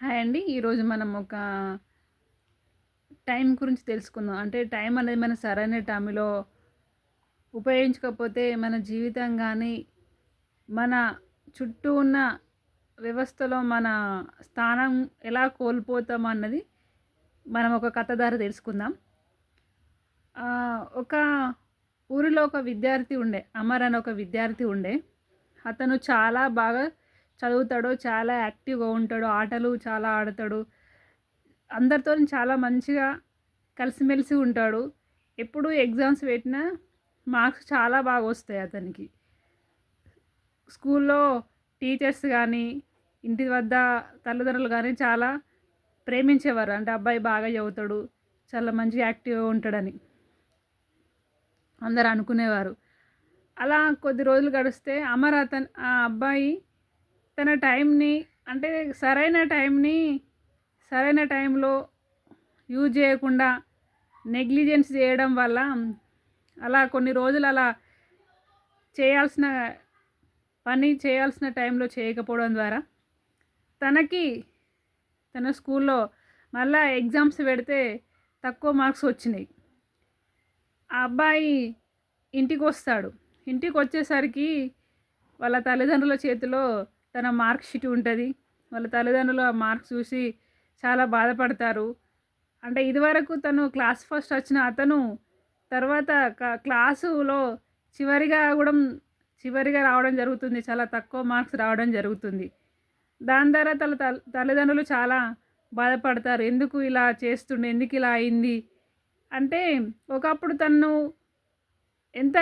Hi అండి. ఈరోజు మనం ఒక టైం గురించి తెలుసుకుందాం. అంటే టైం అనేది మన సరైన టైంలో ఉపయోగించకపోతే మన జీవితం కానీ మన చుట్టూ ఉన్న వ్యవస్థలో మన స్థానం ఎలా కోల్పోతాం అన్నది మనం ఒక కథ ద్వారా తెలుసుకుందాం. ఒక ఊరిలో ఒక విద్యార్థి ఉండే అమర్ అని ఒక విద్యార్థి ఉండే. అతను చాలా బాగా చదువుతాడు చాలా యాక్టివ్గా ఉంటాడు ఆటలు చాలా ఆడతాడు. అందరితో చాలా మంచిగా కలిసిమెలిసి ఉంటాడు. ఎప్పుడు ఎగ్జామ్స్ పెట్టినా మార్క్స్ చాలా బాగా వస్తాయి అతనికి. స్కూల్లో టీచర్స్ కానీ ఇంటి వద్ద తల్లిదండ్రులు కానీ చాలా ప్రేమించేవారు. అంటే అబ్బాయి బాగా చదువుతాడు చాలా మంచిగా యాక్టివ్గా ఉంటాడని అందరు అనుకునేవారు. అలా కొద్ది రోజులు గడిస్తే అమర్ అతను ఆ అబ్బాయి తన టైంని అంటే సరైన టైంని సరైన టైంలో యూజ్ చేయకుండా నెగ్లిజెన్స్ చేయడం వల్ల అలా కొన్ని రోజులు అలా చేయాల్సిన పని చేయాల్సిన టైంలో చేయకపోవడం ద్వారా తనకి తన స్కూల్లో మళ్ళా ఎగ్జామ్స్ పెడితే తక్కువ మార్క్స్ వచ్చినాయి. ఆ అబ్బాయి ఇంటికి వస్తాడు ఇంటికి వచ్చేసరికి వాళ్ళ తల్లిదండ్రుల చేతిలో తన మార్క్ షీట్ ఉంటుంది. వాళ్ళ తల్లిదండ్రులు ఆ మార్క్స్ చూసి చాలా బాధపడతారు. అంటే ఇదివరకు తను క్లాస్ ఫస్ట్ వచ్చిన అతను తర్వాత క- క్లాసులో చివరిగా కూడా చివరిగా రావడం జరుగుతుంది. చాలా తక్కువ మార్క్స్ రావడం జరుగుతుంది. దాని ద్వారా తన తల్లిదండ్రులు చాలా బాధపడతారు. ఎందుకు ఇలా చేస్తుండే? ఎందుకు ఇలా అయింది? అంటే ఒకప్పుడు తను ఎంత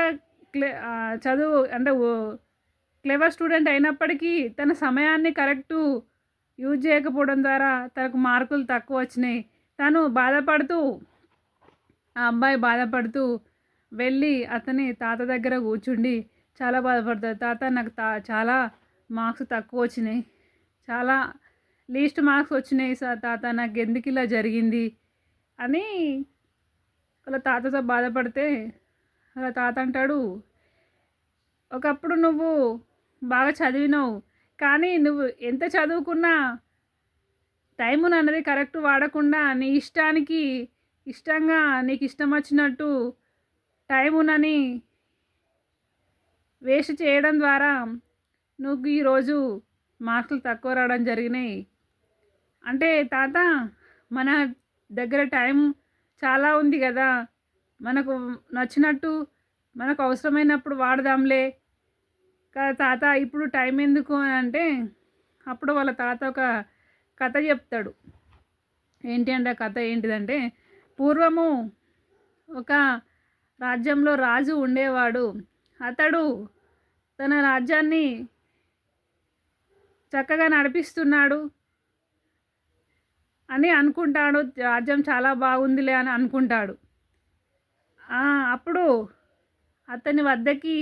క్లే చదువు అంటే క్లెవర్ స్టూడెంట్ అయినప్పటికీ తన సమయాన్ని కరెక్టు యూజ్ చేయకపోవడం ద్వారా తనకు మార్కులు తక్కువ వచ్చినాయి. తను బాధపడుతూ ఆ అబ్బాయి బాధపడుతూ వెళ్ళి అతని తాత దగ్గర కూర్చుండి చాలా బాధపడతాడు. తాత నాకు తా చాలా మార్క్స్ తక్కువ వచ్చినాయి. చాలా లీస్ట్ మార్క్స్ వచ్చినాయి సార్. తాత నాకు ఎందుకు ఇలా జరిగింది? అని వాళ్ళ తాతతో బాధపడితే వాళ్ళ తాత అంటాడు ఒకప్పుడు నువ్వు బాగా చదివినావు. కానీ నువ్వు ఎంత చదువుకున్నా టైమును అన్నది కరెక్ట్ వాడకుండా నీ ఇష్టానికి ఇష్టంగా నీకు ఇష్టం వచ్చినట్టు టైమునని వేస్ట్ చేయడం ద్వారా నువ్వు ఈరోజు మార్కులు తక్కువ రావడం జరిగినాయి. అంటే తాత మన దగ్గర టైం చాలా ఉంది కదా. మనకు నచ్చినట్టు మనకు అవసరమైనప్పుడు వాడదాంలే. తాత ఇప్పుడు టైం ఎందుకు అని అంటే అప్పుడు వాళ్ళ తాత ఒక కథ చెప్తాడు. ఏంటి అంటే ఆ కథ ఏంటిదంటే పూర్వము ఒక రాజ్యంలో రాజు ఉండేవాడు. అతడు తన రాజ్యాన్ని చక్కగా నడిపిస్తున్నాడు అని అనుకుంటాడు. రాజ్యం చాలా బాగుందిలే అని అనుకుంటాడు. అప్పుడు అతని వద్దకి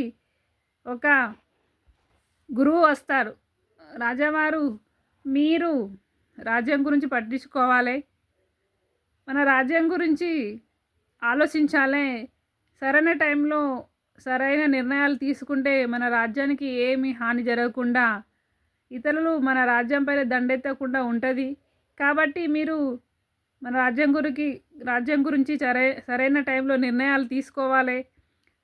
ఒక గురువు వస్తారు. రాజావారు మీరు రాజ్యం గురించి పట్టించుకోవాలి. మన రాజ్యం గురించి ఆలోచించాలి. సరైన టైంలో సరైన నిర్ణయాలు తీసుకుంటే మన రాజ్యానికి ఏమి హాని జరగకుండా ఇతరులు మన రాజ్యం పైన దండెత్తకుండా ఉంటుంది. కాబట్టి మీరు మన రాజ్యం గురికి రాజ్యం గురించి సరై సరైన టైంలో నిర్ణయాలు తీసుకోవాలి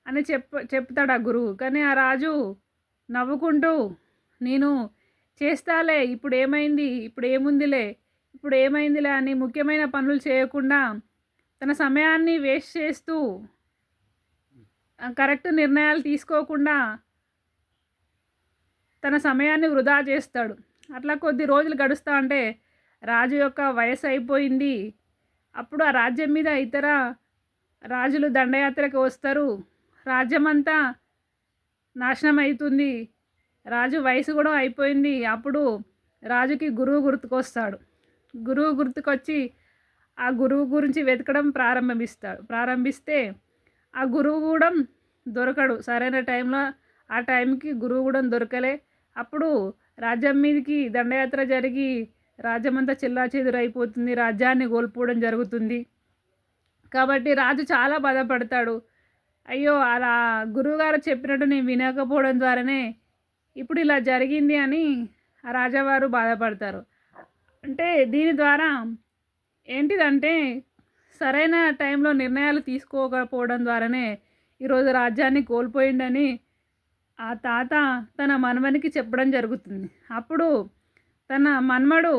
అని చెప్ చెప్తాడు ఆ గురువు. కానీ ఆ రాజు నవ్వుకుంటూ నేను చేస్తాలే ఇప్పుడు ఏమైంది ఇప్పుడు ఏముందిలే ఇప్పుడు ఏమైందిలే అని ముఖ్యమైన పనులు చేయకుండా తన సమయాన్ని వేస్ట్ చేస్తూ కరెక్ట్ నిర్ణయాలు తీసుకోకుండా తన సమయాన్ని వృధా చేస్తాడు. అట్లా కొద్ది రోజులు గడుస్తా అంటే రాజు యొక్క వయసు అయిపోయింది. అప్పుడు ఆ రాజ్యం మీద ఇతర రాజులు దండయాత్రకు వస్తారు. రాజ్యమంతా నాశనం అవుతుంది రాజు వయసు కూడా అయిపోయింది. అప్పుడు రాజుకి గురువు గుర్తుకొస్తాడు. గురువు గుర్తుకొచ్చి ఆ గురువు గురించి వెతకడం ప్రారంభిస్తాడు. ప్రారంభిస్తే ఆ గురువు కూడా దొరకడు. సరైన టైంలో ఆ టైంకి గురువు కూడా దొరకలే. అప్పుడు రాజ్యం మీదకి దండయాత్ర జరిగి రాజ్యమంతా చిల్లా చెదురైపోతుంది రాజ్యాన్ని కోల్పోవడం జరుగుతుంది. కాబట్టి రాజు చాలా బాధపడతాడు. అయ్యో అలా గురువుగారు చెప్పినట్టు నేను వినకపోవడం ద్వారానే ఇప్పుడు ఇలా జరిగింది అని ఆ రాజావారు బాధపడతారు. అంటే దీని ద్వారా ఏంటిదంటే సరైన టైంలో నిర్ణయాలు తీసుకోకపోవడం ద్వారానే ఈరోజు రాజ్యాన్ని కోల్పోయిండని ఆ తాత తన మనవనికి చెప్పడం జరుగుతుంది. అప్పుడు తన మన్మడు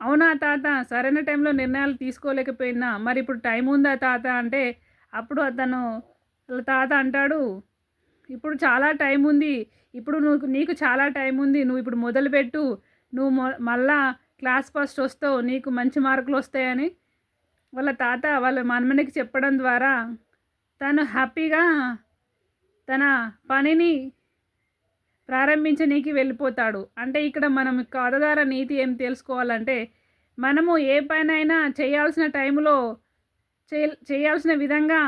అవునా తాత సరైన టైంలో నిర్ణయాలు తీసుకోలేకపోయినా మరి ఇప్పుడు టైం ఉందా తాత అంటే అప్పుడు అతను వాళ్ళ తాత అంటాడు ఇప్పుడు చాలా టైం ఉంది ఇప్పుడు నువ్వు నీకు చాలా టైం ఉంది నువ్వు ఇప్పుడు మొదలుపెట్టు నువ్వు మొ మళ్ళా క్లాస్ ఫస్ట్ వస్తావు నీకు మంచి మార్కులు వస్తాయని. వాళ్ళ తాత వాళ్ళ మనమనికి చెప్పడం ద్వారా తను హ్యాపీగా తన పనిని ప్రారంభించనీకి వెళ్ళిపోతాడు. అంటే ఇక్కడ మనం కథ నీతి ఏం తెలుసుకోవాలంటే మనము ఏ పనైనా చేయాల్సిన టైంలో చేయాల్సిన విధంగా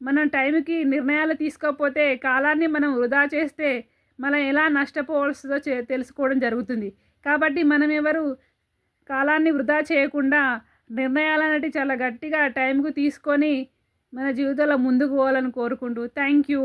మనం టైంకి నిర్ణయాలు తీసుకోకపోతే కాలాన్ని మనం వృధా చేస్తే మనం ఎలా నష్టపోవాల్సిందో చే తెలుసుకోవడం జరుగుతుంది. కాబట్టి మనం ఎవరు కాలాన్ని వృధా చేయకుండా నిర్ణయాలు అనేవి చాలా గట్టిగా టైంకు తీసుకొని మన జీవితంలో ముందుకు పోవాలని కోరుకుంటూ థ్యాంక్ యూ.